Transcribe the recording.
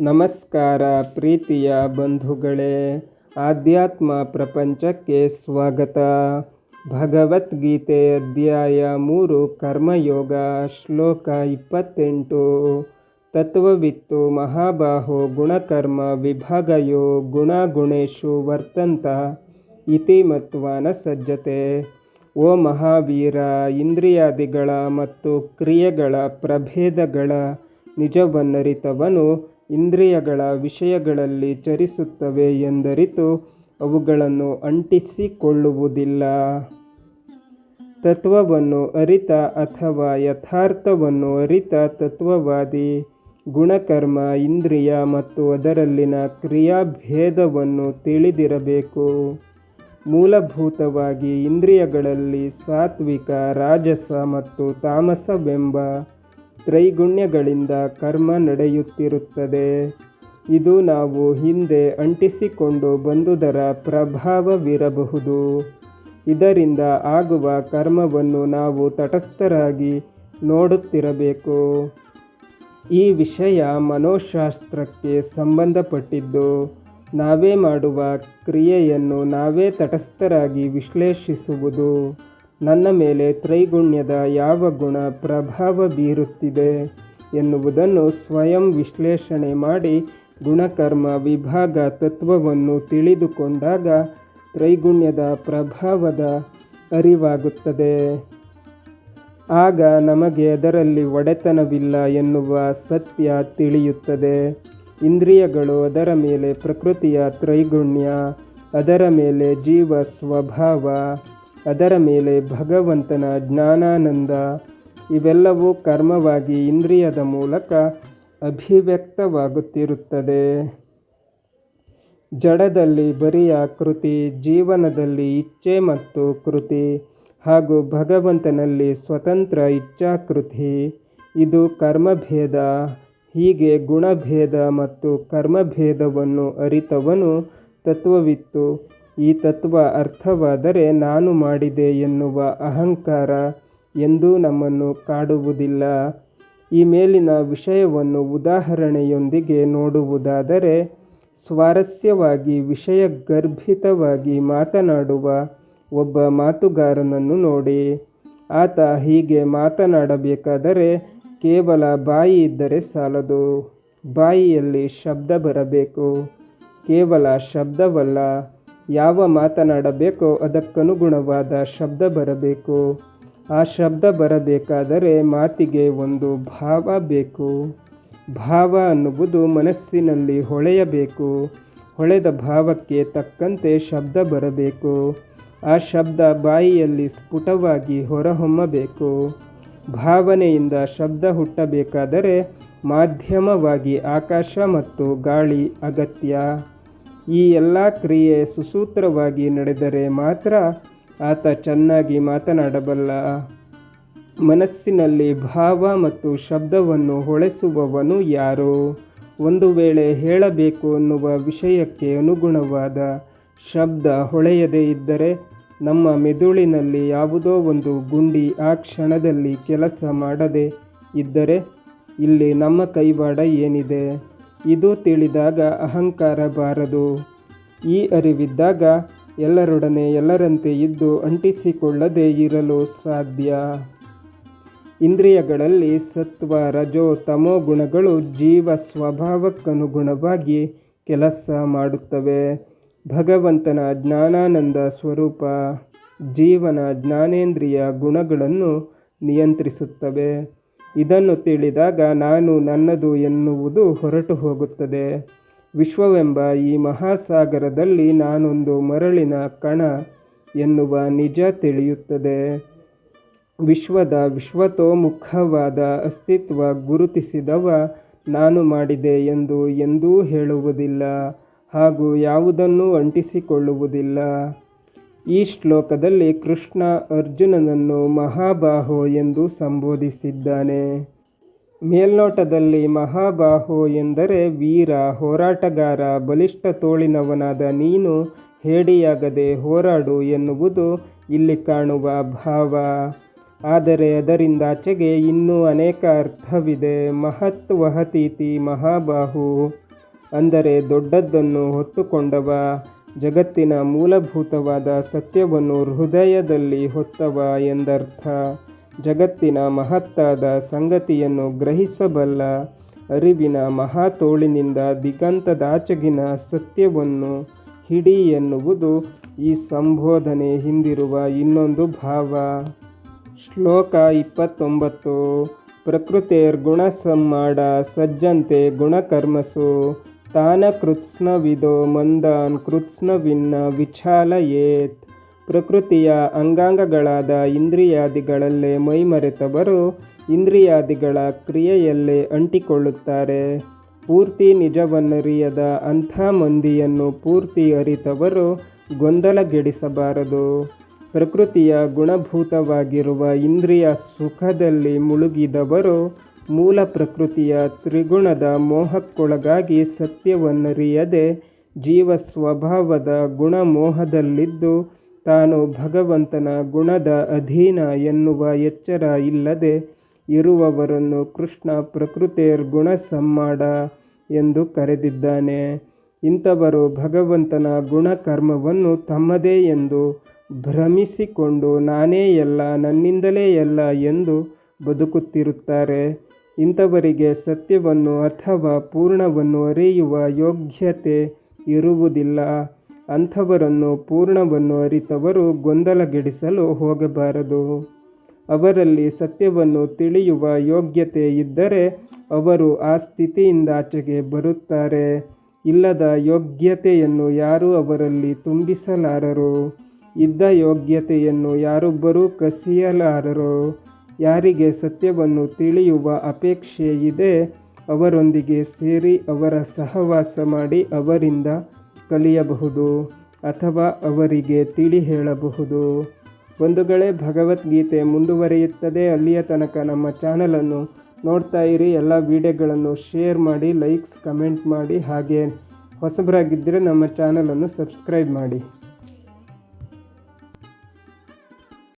ನಮಸ್ಕಾರ ಪ್ರೀತಿಯ ಬಂಧುಗಳೇ, ಆಧ್ಯಾತ್ಮ ಪ್ರಪಂಚಕ್ಕೆ ಸ್ವಾಗತ. ಭಗವದ್ಗೀತೆ ಅಧ್ಯಾಯ ಮೂರು, ಕರ್ಮಯೋಗ, ಶ್ಲೋಕ ಇಪ್ಪತ್ತೆಂಟು. ತತ್ವವಿತ್ತು ಮಹಾಬಾಹೋ ಗುಣಕರ್ಮ ವಿಭಾಗಯೋ ಗುಣಗುಣೇಶು ವರ್ತಂತ ಇತಿ ಮತ್ವಾನ ಸಜ್ಜತೆ. ಓ ಮಹಾವೀರ, ಇಂದ್ರಿಯಾದಿಗಳ ಮತ್ತು ಕ್ರಿಯೆಗಳ ಪ್ರಭೇದಗಳ ನಿಜವನ್ನರಿತವನು ಇಂದ್ರಿಯಗಳ ವಿಷಯಗಳಲ್ಲಿ ಚರಿಸುತ್ತವೆ ಎಂದರಿತು ಅವುಗಳನ್ನು ಅಂಟಿಸಿಕೊಳ್ಳುವುದಿಲ್ಲ. ತತ್ವವನ್ನು ಅರಿತ ಅಥವಾ ಯಥಾರ್ಥವನ್ನು ಅರಿತ ತತ್ವವಾದಿ ಗುಣಕರ್ಮ ಇಂದ್ರಿಯ ಮತ್ತು ಅದರಲ್ಲಿನ ಕ್ರಿಯಾಭೇದವನ್ನು ತಿಳಿದಿರಬೇಕು. ಮೂಲಭೂತವಾಗಿ ಇಂದ್ರಿಯಗಳಲ್ಲಿ ಸಾತ್ವಿಕ, ರಾಜಸ ಮತ್ತು ತಾಮಸವೆಂಬ ತ್ರೈಗುಣ್ಯಗಳಿಂದ ಕರ್ಮ ನಡೆಯುತ್ತಿರುತ್ತದೆ. ಇದು ನಾವು ಹಿಂದೆ ಅಂಟಿಸಿಕೊಂಡು ಬಂದುದರ ಪ್ರಭಾವವಿರಬಹುದು. ಇದರಿಂದ ಆಗುವ ಕರ್ಮವನ್ನು ನಾವು ತಟಸ್ಥರಾಗಿ ನೋಡುತ್ತಿರಬೇಕು. ಈ ವಿಷಯ ಮನೋಶಾಸ್ತ್ರಕ್ಕೆ ಸಂಬಂಧಪಟ್ಟಿದ್ದು, ನಾವೇ ಮಾಡುವ ಕ್ರಿಯೆಯನ್ನು ನಾವೇ ತಟಸ್ಥರಾಗಿ ವಿಶ್ಲೇಷಿಸುವುದು. ನನ್ನ ಮೇಲೆ ತ್ರೈಗುಣ್ಯದ ಯಾವ ಗುಣ ಪ್ರಭಾವ ಬೀರುತ್ತಿದೆ ಎನ್ನುವುದನ್ನು ಸ್ವಯಂ ವಿಶ್ಲೇಷಣೆ ಮಾಡಿ ಗುಣಕರ್ಮ ವಿಭಾಗ ತತ್ವವನ್ನು ತಿಳಿದುಕೊಂಡಾಗ ತ್ರೈಗುಣ್ಯದ ಪ್ರಭಾವದ ಅರಿವಾಗುತ್ತದೆ. ಆಗ ನಮಗೆ ಅದರಲ್ಲಿ ಒಡೆತನವಿಲ್ಲ ಎನ್ನುವ ಸತ್ಯ ತಿಳಿಯುತ್ತದೆ. ಇಂದ್ರಿಯಗಳು ಅದರ ಮೇಲೆ ಪ್ರಕೃತಿಯ ತ್ರೈಗುಣ್ಯ, ಅದರ ಮೇಲೆ ಜೀವ ಸ್ವಭಾವ. ಅದರ ಮೇಲೆ ಭಗವಂತನ ಜ್ಞಾನಾನಂದ, ಇವೆಲ್ಲವೂ ಕರ್ಮವಾಗಿ ಇಂದ್ರಿಯದ ಮೂಲಕ ಅಭಿವ್ಯಕ್ತವಾಗುತ್ತಿರುತ್ತದೆ. ಜಡದಲ್ಲಿ ಬರಿಯ ಕೃತಿ, ಜೀವನದಲ್ಲಿ ಇಚ್ಛೆ ಮತ್ತು ಕೃತಿ ಹಾಗೂ ಭಗವಂತನಲ್ಲಿ ಸ್ವತಂತ್ರ ಇಚ್ಛಾಕೃತಿ. ಇದು ಕರ್ಮಭೇದ, ಹೀಗೆ ಗುಣಭೇದ ಮತ್ತು ಕರ್ಮಭೇದವನ್ನು ಅರಿತವನು ತತ್ವವಿತ್ತು. ಈ ತತ್ವ ಅರ್ಥವಾದರೆ ನಾನು ಮಾಡಿದೆ ಎನ್ನುವ ಅಹಂಕಾರ ಎಂದೂ ನಮ್ಮನ್ನು ಕಾಡುವುದಿಲ್ಲ. ಈ ಮೇಲಿನ ವಿಷಯವನ್ನು ಉದಾಹರಣೆಯೊಂದಿಗೆ ನೋಡುವುದಾದರೆ, ಸ್ವಾರಸ್ಯವಾಗಿ ವಿಷಯಗರ್ಭಿತವಾಗಿ ಮಾತನಾಡುವ ಒಬ್ಬ ಮಾತುಗಾರನನ್ನು ನೋಡಿ. ಆತ ಹೀಗೆ ಮಾತನಾಡಬೇಕಾದರೆ ಕೇವಲ ಬಾಯಿ ಇದ್ದರೆ ಸಾಲದು. ಬಾಯಿಯಲ್ಲಿ ಶಬ್ದ ಬರಬೇಕು. ಕೇವಲ ಶಬ್ದವಲ್ಲ ಯಾವ ಮಾತನಾಡಬೇಕೋ ಅದಕ್ಕನುಗುಣವಾದ ಶಬ್ದ ಬರಬೇಕು. ಆ ಶಬ್ದ ಬರಬೇಕಾದರೆ ಮಾತಿಗೆ ಒಂದು ಭಾವ ಬೇಕು. ಭಾವ ಅನ್ನುವುದು ಮನಸ್ಸಿನಲ್ಲಿ ಹೊಳೆಯಬೇಕು. ಹೊಳೆದ ಭಾವಕ್ಕೆ ತಕ್ಕಂತೆ ಶಬ್ದ ಬರಬೇಕು. ಆ ಶಬ್ದ ಬಾಯಿಯಲ್ಲಿ ಸ್ಫುಟವಾಗಿ ಹೊರಹೊಮ್ಮಬೇಕು. ಭಾವನೆಯಿಂದ ಶಬ್ದ ಹುಟ್ಟಬೇಕಾದರೆ ಮಾಧ್ಯಮವಾಗಿ ಆಕಾಶ ಮತ್ತು ಗಾಳಿ ಅಗತ್ಯ. ಈ ಎಲ್ಲ ಕ್ರಿಯೆ ಸುಸೂತ್ರವಾಗಿ ನಡೆದರೆ ಮಾತ್ರ ಆತ ಚೆನ್ನಾಗಿ ಮಾತನಾಡಬಲ್ಲ. ಮನಸ್ಸಿನಲ್ಲಿ ಭಾವ ಮತ್ತು ಶಬ್ದವನ್ನು ಹೊಳೆಸುವವನು ಯಾರು? ಒಂದು ವೇಳೆ ಹೇಳಬೇಕು ಅನ್ನುವ ವಿಷಯಕ್ಕೆ ಅನುಗುಣವಾದ ಶಬ್ದ ಹೊಳೆಯದೇ ಇದ್ದರೆ ನಮ್ಮ ಮೆದುಳಿನಲ್ಲಿ ಯಾವುದೋ ಒಂದು ಗುಂಡಿ ಆ ಕ್ಷಣದಲ್ಲಿ ಕೆಲಸ ಮಾಡದೆ ಇದ್ದರೆ ಇಲ್ಲಿ ನಮ್ಮ ಕೈವಾಡ ಏನಿದೆ? ಇದು ತಿಳಿದಾಗ ಅಹಂಕಾರ ಬಾರದು. ಈ ಅರಿವಿದ್ದಾಗ ಎಲ್ಲರೊಡನೆ ಎಲ್ಲರಂತೆ ಇದ್ದು ಅಂಟಿಸಿಕೊಳ್ಳದೆ ಇರಲು ಸಾಧ್ಯ. ಇಂದ್ರಿಯಗಳಲ್ಲಿ ಸತ್ವ, ರಜೋ, ತಮೋ ಗುಣಗಳು ಜೀವ ಸ್ವಭಾವಕ್ಕನುಗುಣವಾಗಿ ಕೆಲಸ ಮಾಡುತ್ತವೆ. ಭಗವಂತನ ಜ್ಞಾನಾನಂದ ಸ್ವರೂಪ ಜೀವನ ಜ್ಞಾನೇಂದ್ರಿಯ ಗುಣಗಳನ್ನು ನಿಯಂತ್ರಿಸುತ್ತವೆ. ಇದನ್ನು ತಿಳಿದಾಗ ನಾನು ನನ್ನದು ಎನ್ನುವುದು ಹೊರಟು ಹೋಗುತ್ತದೆ. ವಿಶ್ವವೆಂಬ ಈ ಮಹಾಸಾಗರದಲ್ಲಿ ನಾನೊಂದು ಮರಳಿನ ಕಣ ಎನ್ನುವ ನಿಜ ತಿಳಿಯುತ್ತದೆ. ವಿಶ್ವದ ವಿಶ್ವತೋಮುಖವಾದ ಅಸ್ತಿತ್ವ ಗುರುತಿಸಿದವ ನಾನು ಮಾಡಿದೆ ಎಂದು ಎಂದೂ ಹೇಳುವುದಿಲ್ಲ ಹಾಗೂ ಯಾವುದನ್ನೂ ಅಂಟಿಸಿಕೊಳ್ಳುವುದಿಲ್ಲ. ಈ ಶ್ಲೋಕದಲ್ಲಿ ಕೃಷ್ಣ ಅರ್ಜುನನನ್ನು ಮಹಾಬಾಹೋ ಎಂದು ಸಂಬೋಧಿಸಿದ್ದಾನೆ. ಮೇಲ್ನೋಟದಲ್ಲಿ ಮಹಾಬಾಹೋ ಎಂದರೆ ವೀರ, ಹೋರಾಟಗಾರ, ಬಲಿಷ್ಠ ತೋಳಿನವನಾದ ನೀನು, ಹೇಡಿಯಾಗದೆ ಹೋರಾಡು ಎನ್ನುವುದು ಇಲ್ಲಿ ಕಾಣುವ ಭಾವ. ಆದರೆ ಅದರಿಂದಾಚೆಗೆ ಇನ್ನೂ ಅನೇಕ ಅರ್ಥವಿದೆ. ಮಹತ್ ವಹತೀತಿ ಮಹಾಬಾಹು ಅಂದರೆ ದೊಡ್ಡದ್ದನ್ನು ಹೊತ್ತುಕೊಂಡವ. ಜಗತ್ತಿನ ಮೂಲಭೂತವಾದ ಸತ್ಯವನ್ನು ಹೃದಯದಲ್ಲಿ ಹೊತ್ತವ ಎಂದರ್ಥ. ಜಗತ್ತಿನ ಮಹತ್ತಾದ ಸಂಗತಿಯನ್ನು ಗ್ರಹಿಸಬಲ್ಲ ಅರಿವಿನ ಮಹಾತೋಳಿನಿಂದ ದಿಗಂತದಾಚೆಗಿನ ಸತ್ಯವನ್ನು ಹಿಡಿ ಎನ್ನುವುದು ಈ ಸಂಬೋಧನೆ ಹಿಂದಿರುವ ಇನ್ನೊಂದು ಭಾವ. ಶ್ಲೋಕ ಇಪ್ಪತ್ತೊಂಬತ್ತು. ಪ್ರಕೃತಿರ್ಗುಣಸಮ್ಮಾಡ ಸಜ್ಜಂತೆ ಗುಣಕರ್ಮಸು. ತಾನ ಕೃತ್ಸ್ನವಿದೋ ಮಂದಾನ್ ಕೃತ್ಸ್ನವಿನ್ನ ವಿಚಾಲಯೇತ್. ಪ್ರಕೃತಿಯ ಅಂಗಾಂಗಗಳಾದ ಇಂದ್ರಿಯಾದಿಗಳಲ್ಲೇ ಮೈಮರೆತವರು ಇಂದ್ರಿಯಾದಿಗಳ ಕ್ರಿಯೆಯಲ್ಲೇ ಅಂಟಿಕೊಳ್ಳುತ್ತಾರೆ. ಪೂರ್ತಿ ನಿಜವನ್ನರಿಯದ ಅಂಥ ಮಂದಿಯನ್ನು ಪೂರ್ತಿ ಅರಿತವರು ಗೊಂದಲಗೆಡಿಸಬಾರದು. ಪ್ರಕೃತಿಯ ಗುಣಭೂತವಾಗಿರುವ ಇಂದ್ರಿಯ ಸುಖದಲ್ಲಿ ಮುಳುಗಿದವರು ಮೂಲ ಪ್ರಕೃತಿಯ ತ್ರಿಗುಣದ ಮೋಹಕ್ಕೊಳಗಾಗಿ ಸತ್ಯವನ್ನರಿಯದೆ ಜೀವ ಸ್ವಭಾವದ ಗುಣಮೋಹದಲ್ಲಿದ್ದು ತಾನು ಭಗವಂತನ ಗುಣದ ಅಧೀನ ಎನ್ನುವ ಎಚ್ಚರ ಇಲ್ಲದೆ ಇರುವವರನ್ನು ಕೃಷ್ಣ ಪ್ರಕೃತಿರ್ಗುಣ ಸಮ್ಮಾಡ ಎಂದು ಕರೆದಿದ್ದಾನೆ. ಇಂಥವರು ಭಗವಂತನ ಗುಣಕರ್ಮವನ್ನು ತಮ್ಮದೇ ಎಂದು ಭ್ರಮಿಸಿಕೊಂಡು ನಾನೇ ಎಲ್ಲ ನನ್ನಿಂದಲೇ ಎಲ್ಲ ಎಂದು ಬದುಕುತ್ತಿರುತ್ತಾರೆ. ಇಂಥವರಿಗೆ ಸತ್ಯವನ್ನು ಅಥವಾ ಪೂರ್ಣವನ್ನು ಅರಿಯುವ ಯೋಗ್ಯತೆ ಇರುವುದಿಲ್ಲ. ಅಂಥವರನ್ನು ಪೂರ್ಣವನ್ನು ಅರಿತವರು ಗೊಂದಲಗೆಡಿಸಲು ಹೋಗಬಾರದು. ಅವರಲ್ಲಿ ಸತ್ಯವನ್ನು ತಿಳಿಯುವ ಯೋಗ್ಯತೆ ಇದ್ದರೆ ಅವರು ಆ ಸ್ಥಿತಿಯಿಂದಾಚೆಗೆ ಬರುತ್ತಾರೆ. ಇಲ್ಲದ ಯೋಗ್ಯತೆಯನ್ನು ಯಾರೂ ಅವರಲ್ಲಿ ತುಂಬಿಸಲಾರರು. ಇದ್ದ ಯೋಗ್ಯತೆಯನ್ನು ಯಾರೊಬ್ಬರೂ ಕಸಿಯಲಾರರು. ಯಾರಿಗೆ ಸತ್ಯವನ್ನು ತಿಳಿಯುವ ಅಪೇಕ್ಷೆ ಇದೆ ಅವರೊಂದಿಗೆ ಸೇರಿ ಅವರ ಸಹವಾಸ ಮಾಡಿ ಅವರಿಂದ ಕಲಿಯಬಹುದು ಅಥವಾ ಅವರಿಗೆ ತಿಳಿ ಹೇಳಬಹುದು. ಬಂಧುಗಳೇ, ಭಗವದ್ಗೀತೆ ಮುಂದುವರಿಯುತ್ತದೆ. ಅಲ್ಲಿಯ ತನಕ ನಮ್ಮ ಚಾನಲನ್ನು ನೋಡ್ತಾ ಇರಿ. ಎಲ್ಲ ವಿಡಿಯೋಗಳನ್ನು ಶೇರ್ ಮಾಡಿ ಲೈಕ್ಸ್ ಕಮೆಂಟ್ ಮಾಡಿ. ಹಾಗೆ ಹೊಸಬರಾಗಿದ್ದರೆ ನಮ್ಮ ಚಾನಲನ್ನು ಸಬ್ಸ್ಕ್ರೈಬ್ ಮಾಡಿ.